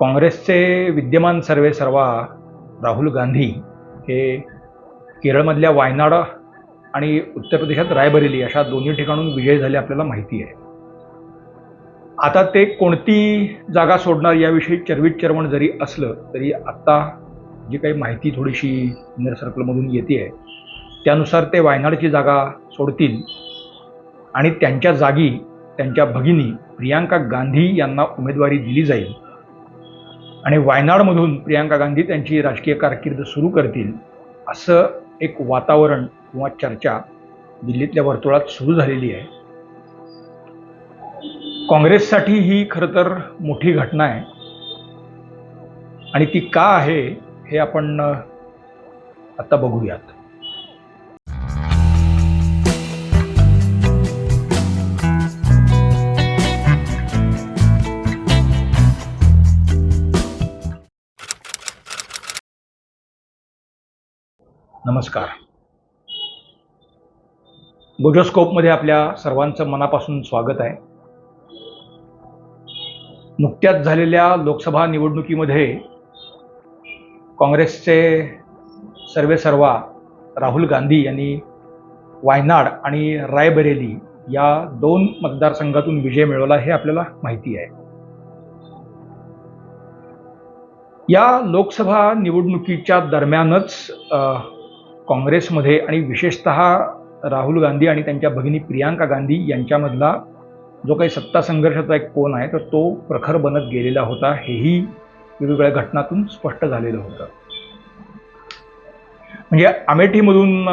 काँग्रेसचे विद्यमान सर्वे सर्वा राहुल गांधी हे केरळमधल्या वायनाड आणि उत्तर प्रदेशात रायबरेली अशा दोन्ही ठिकाणून विजय झाले आपल्याला माहिती आहे. आता ते कोणती जागा सोडणार याविषयी चर्वित चर्वण जरी असलं तरी आत्ता जी काही माहिती थोडीशी इनर सर्कलमधून येते आहे त्यानुसार ते वायनाडची जागा सोडतील. आणि त्यांच्या जागी त्यांच्या भगिनी प्रियांका गांधी यांना उमेदवारी दिली जाईल. आणि वायनाडमधून प्रियांका गांधी त्यांची राजकीय कारकीर्द सुरू करतील असं एक वातावरण किंवा चर्चा दिल्लीतल्या वर्तुळात सुरू झालेली आहे. काँग्रेससाठी ही खरं तर मोठी घटना आहे. आणि ती का आहे हे आपण आता बघूयात. नमस्कार. गोजोस्कोपमध्ये आपल्या सर्वांचं मनापासून स्वागत आहे. नुकत्याच झालेल्या लोकसभा निवडणुकीमध्ये काँग्रेसचे सर्वे सर्वा राहुल गांधी यांनी वायनाड आणि रायबरेली या दोन मतदारसंघातून विजय मिळवला हे आपल्याला माहिती आहे. या लोकसभा निवडणुकीच्या दरम्यानच काँग्रेसमध्ये आणि विशेषतः राहुल गांधी आणि त्यांच्या भगिनी प्रियांका गांधी यांच्यामधला जो काही सत्ता संघर्षाचा एक कोण आहे तर तो प्रखर बनत गेलेला होता. हेही वेगवेगळ्या घटनातून स्पष्ट झालेलं होतं. म्हणजे अमेठीमधून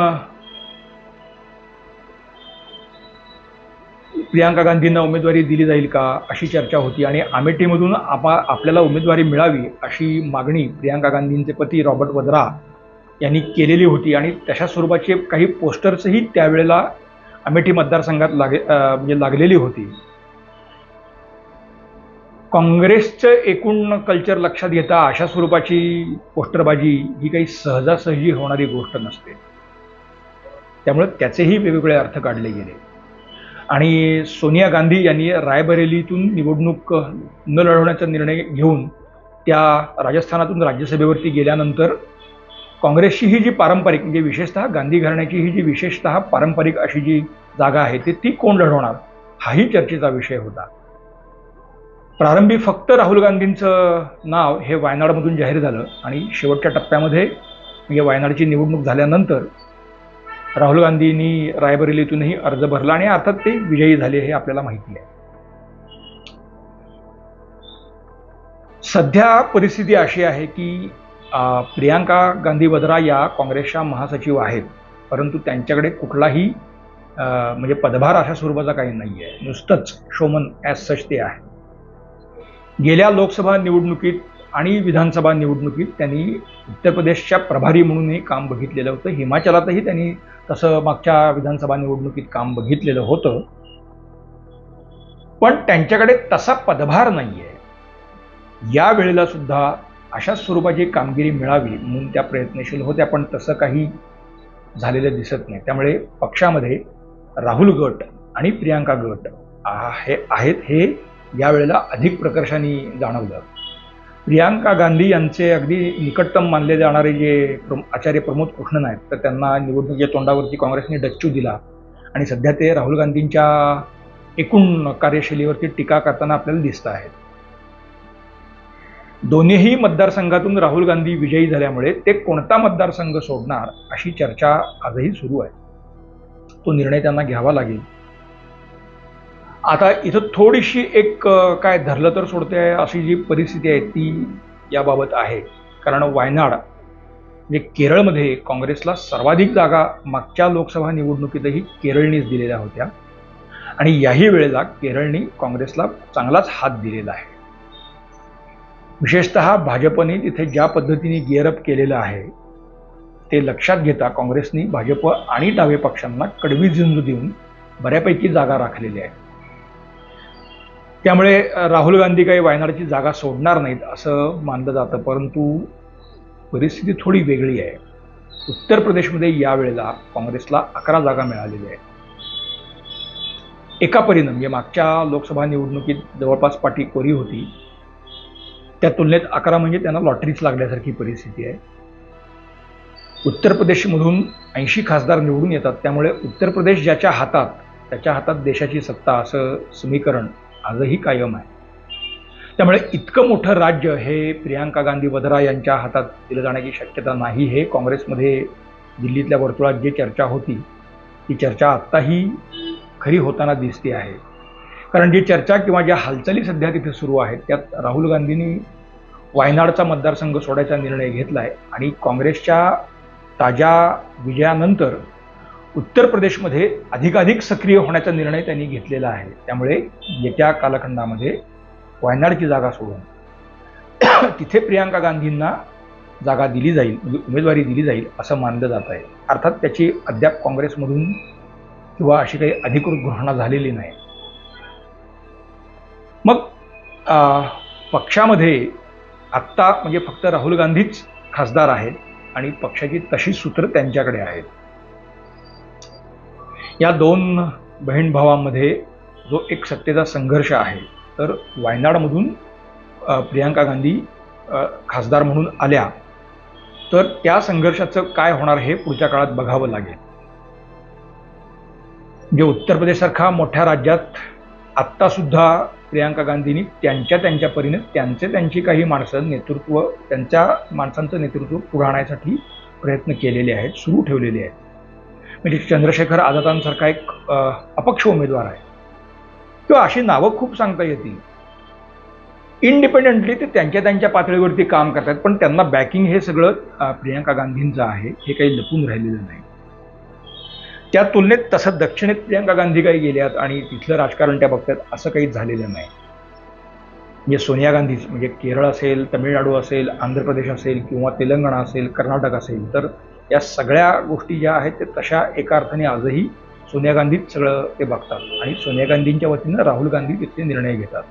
प्रियांका गांधींना उमेदवारी दिली जाईल का अशी चर्चा होती आणि अमेठीमधून आपा आपल्याला उमेदवारी मिळावी अशी मागणी प्रियांका गांधींचे पती रॉबर्ट वद्रा यांनी केलेली होती. आणि तशा स्वरूपाचे काही पोस्टर्सही त्यावेळेला अमेठी मतदारसंघात लागे म्हणजे लागलेली होती. काँग्रेसचं एकूण कल्चर लक्षात घेता अशा स्वरूपाची पोस्टरबाजी ही काही सहजासहजी होणारी गोष्ट नसते. त्यामुळे त्याचेही वेगवेगळे अर्थ काढले गेले. आणि सोनिया गांधी यांनी रायबरेलीतून निवडणूक न लढवण्याचा निर्णय घेऊन त्या राजस्थानातून राज्यसभेवरती गेल्यानंतर काँग्रेसची ही जी पारंपरिक म्हणजे विशेषतः गांधी घराण्याची ही जी विशेषतः पारंपरिक अशी जी जागा आहे ते ती कोण लढवणार? हाही चर्चेचा विषय होता. प्रारंभी फक्त राहुल गांधींचं नाव हे वायनाडमधून जाहीर झालं आणि शेवटच्या टप्प्यामध्ये म्हणजे वायनाडची निवडणूक झाल्यानंतर राहुल गांधींनी रायबरेलीतूनही अर्ज भरला आणि अर्थात ते विजयी झाले हे आपल्याला माहिती आहे. सध्या परिस्थिती अशी आहे की प्रियांका गांधी वद्रा या काँग्रेसच्या महासचिव आहेत. परंतु त्यांच्याकडे कुठलाही म्हणजे पदभार अशा स्वरूपाचा काही नाही आहे नुसतंच शोमन ॲज सच ते आहे. गेल्या लोकसभा निवडणुकीत आणि विधानसभा निवडणुकीत त्यांनी उत्तर प्रदेशच्या प्रभारी म्हणूनही काम बघितलेलं होतं. हिमाचलातही त्यांनी तसं मागच्या विधानसभा निवडणुकीत काम बघितलेलं होतं. पण त्यांच्याकडे तसा पदभार नाही आहे या वेळेला सुद्धा अशाच स्वरूपाची कामगिरी मिळावी म्हणून त्या प्रयत्नशील होत्या पण तसं काही झालेलं दिसत नाही. त्यामुळे पक्षामध्ये राहुल गट आणि प्रियांका गट आ- हे आहेत हे यावेळेला अधिक प्रकर्षाने जाणवलं. प्रियांका गांधी यांचे अगदी निकटतम मानले जाणारे जे प्रम आचार्य प्रमोद कृष्णन आहेत तर त्यांना निवडणुकीच्या तोंडावरती काँग्रेसने डच्चू दिला. आणि सध्या ते राहुल गांधींच्या एकूण कार्यशैलीवरती टीका करताना आपल्याला दिसत आहेत. दोन्हीही मतदारसंघातून राहुल गांधी विजयी झाल्यामुळे ते कोणता मतदारसंघ सोडणार अशी चर्चा आजही सुरू आहे. तो निर्णय त्यांना घ्यावा लागेल. आता इथं थोडीशी एक काय धरलं तर सोडते आहे अशी जी परिस्थिती आहे ती याबाबत आहे. कारण वायनाड म्हणजे केरळमध्ये काँग्रेसला सर्वाधिक जागा मागच्या लोकसभा निवडणुकीतही केरळनीच दिलेल्या होत्या. आणि याही वेळेला केरळनी काँग्रेसला चांगलाच हात दिलेला आहे. विशेषतः भाजपने तिथे ज्या पद्धतीने गिअरअप केलेलं आहे ते लक्षात घेता काँग्रेसनी भाजप आणि डावे पक्षांना कडवी झुंज देऊन बऱ्यापैकी जागा राखलेली आहे. त्यामुळे राहुल गांधी काही वायनाडची जागा सोडणार नाहीत असं मानलं जातं परंतु परिस्थिती थोडी वेगळी आहे. उत्तर प्रदेशमध्ये यावेळेला काँग्रेसला अकरा जागा मिळालेल्या आहेत. एका परीनं म्हणजे मागच्या लोकसभा निवडणुकीत जवळपास पाठी कोरी होती त्या तुलनेत अकरा म्हणजे त्यांना लॉटरीच लागल्यासारखी परिस्थिती आहे. उत्तर प्रदेशमधून ऐंशी खासदार निवडून येतात. त्यामुळे उत्तर प्रदेश ज्याच्या हातात त्याच्या हातात देशाची सत्ता असं समीकरण आजही कायम आहे. त्यामुळे इतकं मोठं राज्य हे प्रियांका गांधी वधरा यांच्या हातात दिलं जाण्याची शक्यता नाही हे काँग्रेसमध्ये दिल्लीतल्या वर्तुळात जी चर्चा होती ती चर्चा आत्ताही खरी होताना दिसते आहे. कारण जी चर्चा किंवा ज्या हालचाली सध्या तिथे सुरू आहेत त्यात राहुल गांधींनी वायनाडचा मतदारसंघ सोडायचा निर्णय घेतला आहे आणि काँग्रेसच्या ताज्या विजयानंतर उत्तर प्रदेशमध्ये अधिकाधिक सक्रिय होण्याचा निर्णय त्यांनी घेतलेला आहे. त्यामुळे येत्या कालखंडामध्ये वायनाडची जागा सोडून तिथे प्रियांका गांधींना जागा दिली जाईल म्हणजे उमेदवारी दिली जाईल असं मानलं जात आहे. अर्थात त्याची अद्याप काँग्रेसमधून किंवा अशी काही अधिकृत घोषणा झालेली नाही. मग पक्षामध्ये आत्ता म्हणजे फक्त राहुल गांधीच खासदार आहेत आणि पक्षाची तशी सूत्र त्यांच्याकडे आहेत. या दोन बहीण भावांमध्ये जो एक सत्तेचा संघर्ष आहे तर वायनाडमधून प्रियांका गांधी खासदार म्हणून आल्या तर त्या संघर्षाचं काय होणार हे पुढच्या काळात बघावं लागेल. म्हणजे उत्तर प्रदेशसारख्या मोठ्या राज्यात आत्तासुद्धा प्रियांका गांधींनी त्यांच्या त्यांच्या परीने त्यांचे त्यांची काही माणसं नेतृत्व त्यांच्या माणसांचं नेतृत्व पुढे आणण्यासाठी प्रयत्न केलेले आहेत सुरू ठेवलेले आहेत. म्हणजे चंद्रशेखर आझादांसारखा एक अपक्ष उमेदवार आहे. किंवा अशी नावं खूप सांगता येतील. इंडिपेंडेंटली ते त्यांच्या त्यांच्या पातळीवरती काम करतात पण त्यांना बॅकिंग हे सगळं प्रियांका गांधींचं आहे हे काही लपून राहिलेलं नाही. त्या तुलनेत तसं दक्षिणेत प्रियंका गांधी काही गेल्यात आणि तिथलं राजकारण त्या बघतात असं काही झालेलं नाही. म्हणजे सोनिया गांधीच म्हणजे केरळ असेल तमिळनाडू असेल आंध्र प्रदेश असेल किंवा तेलंगणा असेल कर्नाटक असेल तर या सगळ्या गोष्टी ज्या आहेत ते तशा एका अर्थाने आजही सोनिया गांधीच सगळं ते बघतात. आणि सोनिया गांधींच्या वतीनं राहुल गांधी तिथले निर्णय घेतात.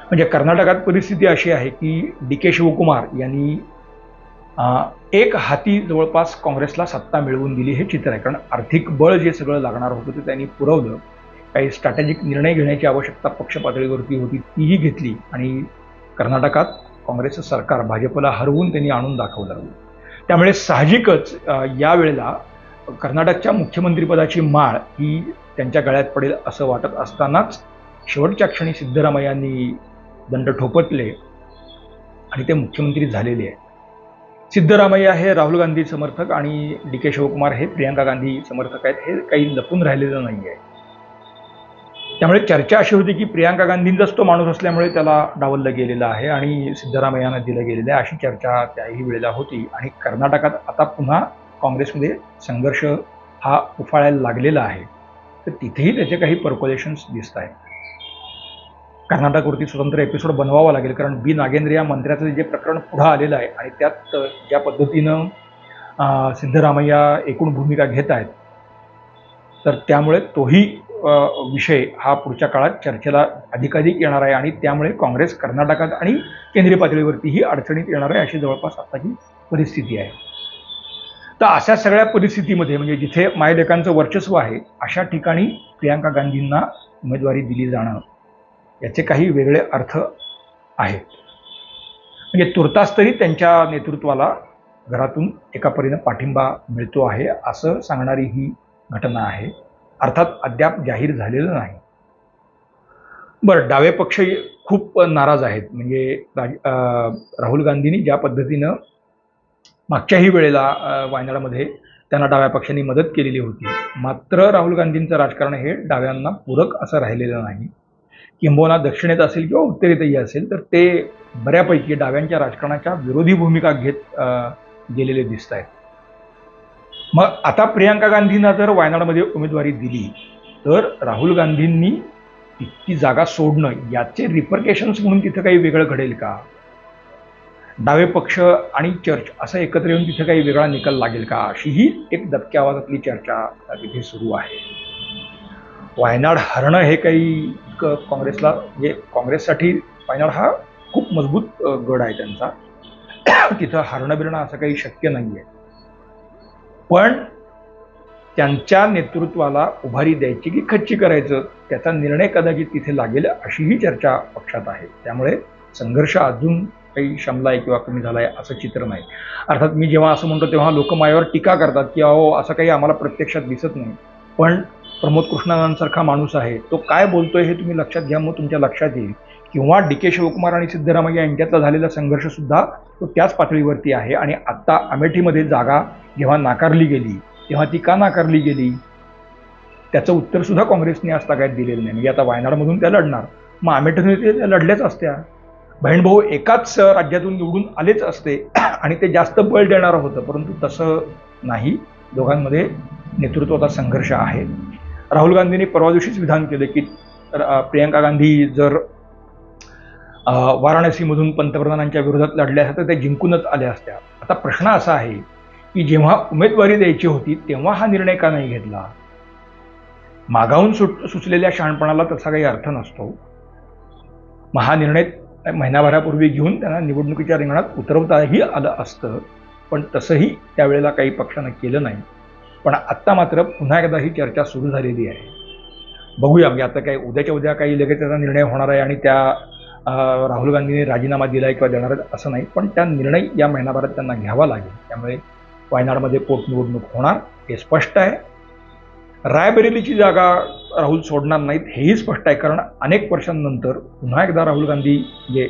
म्हणजे कर्नाटकात परिस्थिती अशी आहे की डी के शिवकुमार यांनी एक हाती जवळपास काँग्रेसला सत्ता मिळवून दिली हे चित्र आहे. कारण आर्थिक बळ जे सगळं लागणार होतं ते त्यांनी पुरवलं. काही स्ट्रॅटेजिक निर्णय घेण्याची आवश्यकता पक्ष पातळीवरती होती तीही घेतली. आणि कर्नाटकात काँग्रेसचं सरकार भाजपला हरवून त्यांनी आणून दाखवलं. त्यामुळे साहजिकच यावेळेला कर्नाटकच्या मुख्यमंत्रीपदाची माळ ही त्यांच्या गळ्यात पडेल असं वाटत असतानाच शेवटच्या क्षणी सिद्धरामय्यांनी दंड ठोपटले आणि ते मुख्यमंत्री झालेले आहेत. सिद्धरामय्या हे राहुल गांधी समर्थक आणि डी के शिवकुमार हे प्रियंका गांधी समर्थक आहेत. हे काही लपून राहिलेलं नाही आहे त्यामुळे चर्चा अशी होती की प्रियांका गांधींचाच तो माणूस असल्यामुळे त्याला डावललं गेलेलं आहे आणि सिद्धरामय्यांना दिलं गेलेलं आहे. अशी चर्चा त्याही वेळेला होती. आणि कर्नाटकात आता पुन्हा काँग्रेसमध्ये संघर्ष हा उफाळायला लागलेला आहे. तर तिथेही त्याचे काही पर्कोलेशन्स दिसत आहेत कर्नाटकवरती स्वतंत्र एपिसोड बनवावा लागेल. कारण बी नागेंद्र या मंत्र्याचं जे प्रकरण पुढं आलेलं आहे आणि त्यात ज्या पद्धतीनं सिद्धरामय्या एकूण भूमिका घेत आहेत तर त्यामुळे तोही विषय हा पुढच्या काळात चर्चेला अधिकाधिक येणार आहे आणि त्यामुळे काँग्रेस कर्नाटकात आणि केंद्रीय पातळीवरतीही अडचणीत येणार आहे अशी जवळपास आताची परिस्थिती आहे. तर अशा सगळ्या परिस्थितीमध्ये म्हणजे जिथे मायलेकांचं वर्चस्व आहे अशा ठिकाणी प्रियांका गांधींना उमेदवारी दिली जाणं याचे काही वेगळे अर्थ आहेत. म्हणजे तुर्तास तरी त्यांच्या नेतृत्वाला घरातून एका परीनं पाठिंबा मिळतो आहे असं सांगणारी ही घटना आहे. अर्थात अद्याप जाहीर झालेलं नाही. बरं डावे पक्ष खूप नाराज आहेत. म्हणजे राज राहुल गांधींनी ज्या पद्धतीनं मागच्याही वेळेला अं, वायनाडमध्ये त्यांना डाव्या पक्षांनी मदत केलेली होती. मात्र राहुल गांधींचं राजकारण हे डाव्यांना पूरक असं राहिलेलं नाही. किंबहुना दक्षिणेत असेल किंवा उत्तरेतही असेल तर ते बऱ्यापैकी डाव्यांच्या राजकारणाच्या विरोधी भूमिका घेत अं, गेलेले दिसत आहेत मग आता प्रियांका गांधींना जर वायनाडमध्ये उमेदवारी दिली तर राहुल गांधींनी ती जागा सोडणं याचे रिपर्केशन्स म्हणून तिथं काही वेगळं घडेल का? डावे पक्ष आणि चर्च असं एकत्र येऊन तिथं काही वेगळा निकाल लागेल का? अशीही एक दबक्या आवाजातली चर्चा तिथे सुरू आहे. वायनाड हरणं हे काही क काँग्रेसला म्हणजे काँग्रेससाठी वायनाड हा खूप मजबूत गड आहे त्यांचा. तिथं हरणं बिरणं असं काही शक्य नाही आहे पण त्यांच्या नेतृत्वाला उभारी द्यायची की खच्ची करायचं त्याचा निर्णय कदाचित तिथे लागेल अशीही चर्चा पक्षात आहे. त्यामुळे संघर्ष अजून काही शमलाय किंवा कमी झालाय असं चित्र नाही. अर्थात मी जेव्हा असं म्हणतो तेव्हा लोक माझ्यावर टीका करतात की अहो असं काही आम्हाला प्रत्यक्षात दिसत नाही. पण प्रमोद कृष्णानांसारखा माणूस आहे. तो काय बोलतोय हे तुम्ही लक्षात घ्या मग तुमच्या लक्षात येईल. किंवा डी के शिवकुमार आणि सिद्धरामय्या यांच्यातला झालेला संघर्षसुद्धा तो त्याच पातळीवरती आहे. आणि आत्ता अमेठीमध्ये जागा जेव्हा नाकारली गेली तेव्हा ती का नाकारली गेली? त्याचं उत्तरसुद्धा काँग्रेसने आज तागायत दिलेलं नाही. म्हणजे आता वायनाडमधून त्या लढणार. मग अमेठीमध्ये ते त्या लढल्याच असत्या. बहीण भाऊ एकाच राज्यातून निवडून आलेच असते आणि ते जास्त बळ देणारं होतं. परंतु तसं नाही. दोघांमध्ये नेतृत्वाचा संघर्ष आहे. राहुल गांधींनी परवा दिवशीच विधान केलं की प्रियंका गांधी जर वाराणसीमधून पंतप्रधानांच्या विरोधात लढल्या असत्या तर त्या जिंकूनच आल्या असत्या. आता प्रश्न असा आहे की जेव्हा उमेदवारी द्यायची होती तेव्हा हा निर्णय का नाही घेतला? मागाहून सुट सुचलेल्या शहाणपणाला तसा काही अर्थ नसतो. मग हा निर्णय महिनाभरापूर्वी घेऊन त्यांना निवडणुकीच्या रिंगणात उतरवताही आलं असतं पण तसंही त्यावेळेला काही पक्षानं केलं नाही. पण आत्ता मात्र पुन्हा एकदा ही चर्चा सुरू झालेली आहे. बघूया म्हणजे आता काही उद्याच्या उद्या काही लगेच त्याचा निर्णय होणार आहे आणि त्या राहुल गांधीने राजीनामा दिला आहे किंवा देणार असं नाही पण त्या निर्णय या महिनाभरात त्यांना घ्यावा लागेल. त्यामुळे वायनाडमध्ये पोटनिवडणूक होणार हे स्पष्ट आहे. रायबरेलीची जागा राहुल सोडणार नाहीत हेही स्पष्ट आहे कारण अनेक वर्षांनंतर पुन्हा एकदा राहुल गांधी जे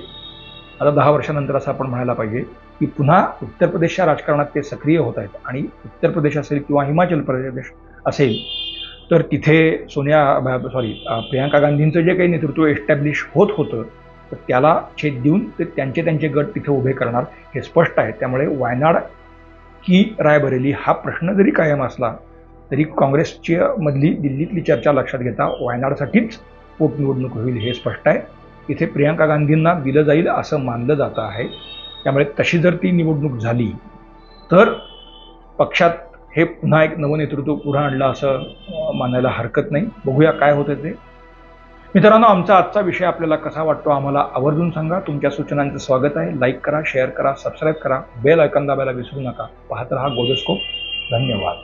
आता दहा वर्षानंतर असं आपण म्हणायला पाहिजे की पुन्हा उत्तर प्रदेशच्या राजकारणात ते सक्रिय होत आहेत. आणि उत्तर प्रदेश असेल किंवा हिमाचल प्रदेश असेल तर तिथे सोनिया सॉरी प्रियांका गांधींचं जे काही नेतृत्व एस्टॅब्लिश होत होतं तर त्याला छेद देऊन ते त्यांचे त्यांचे गट तिथे उभे करणार हे स्पष्ट आहे. त्यामुळे वायनाड की रायबरेली हा प्रश्न जरी कायम असला तरी काँग्रेसची मधली दिल्लीतली चर्चा लक्षात घेता वायनाडसाठीच पोटनिवडणूक होईल हे स्पष्ट आहे. इथे प्रियांका गांधींना दिलं जाईल असं मानलं जातं आहे. त्यामुळे तशी जर ती निवडणूक झाली तर पक्षात हे पुन्हा एक नवं नेतृत्व पुढं आणलं असं मानायला हरकत नाही. बघूया काय होतं ते. मित्रांनो आमचा आजचा विषय आपल्याला कसा वाटतो आम्हाला आवर्जून सांगा. तुमच्या सूचनांचं स्वागत आहे. लाईक करा शेअर करा सबस्क्राईब करा. बेल ऐकन दाबायला विसरू नका. पाहत रहा गोदस्कोप धन्यवाद.